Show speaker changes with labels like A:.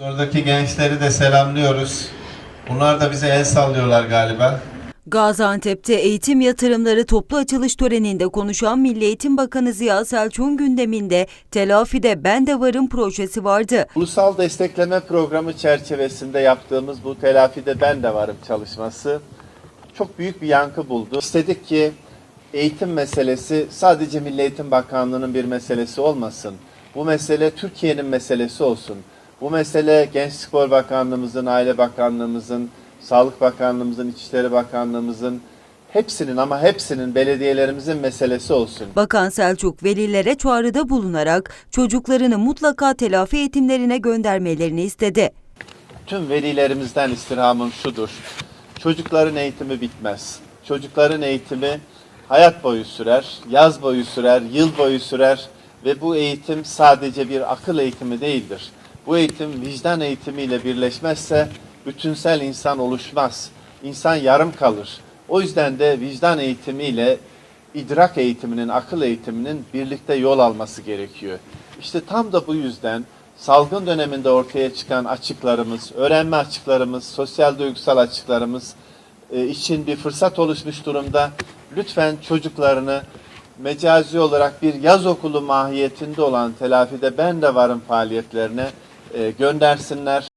A: Oradaki gençleri de selamlıyoruz. Bunlar da bize el sallıyorlar galiba.
B: Gaziantep'te eğitim yatırımları toplu açılış töreninde konuşan Milli Eğitim Bakanı Ziya Selçuk'un gündeminde telafide ben de varım projesi vardı.
A: Ulusal destekleme programı çerçevesinde yaptığımız bu telafide ben de varım çalışması çok büyük bir yankı buldu. İstedik ki eğitim meselesi sadece Milli Eğitim Bakanlığı'nın bir meselesi olmasın. Bu mesele Türkiye'nin meselesi olsun. Bu mesele Genç Spor Bakanlığımızın, Aile Bakanlığımızın, Sağlık Bakanlığımızın, İçişleri Bakanlığımızın hepsinin ama hepsinin belediyelerimizin meselesi olsun.
B: Bakan Selçuk velilere çağrıda bulunarak çocuklarını mutlaka telafi eğitimlerine göndermelerini istedi.
A: Tüm velilerimizden istirhamım şudur. Çocukların eğitimi bitmez. Çocukların eğitimi hayat boyu sürer, yaz boyu sürer, yıl boyu sürer ve bu eğitim sadece bir akıl eğitimi değildir. Bu eğitim vicdan eğitimiyle birleşmezse bütünsel insan oluşmaz. İnsan yarım kalır. O yüzden de vicdan eğitimiyle idrak eğitiminin, akıl eğitiminin birlikte yol alması gerekiyor. İşte tam da bu yüzden salgın döneminde ortaya çıkan açıklarımız, öğrenme açıklarımız, sosyal duygusal açıklarımız e, için bir fırsat oluşmuş durumda. Lütfen çocuklarını mecazi olarak bir yaz okulu mahiyetinde olan telafide ben de varım faaliyetlerine e, göndersinler.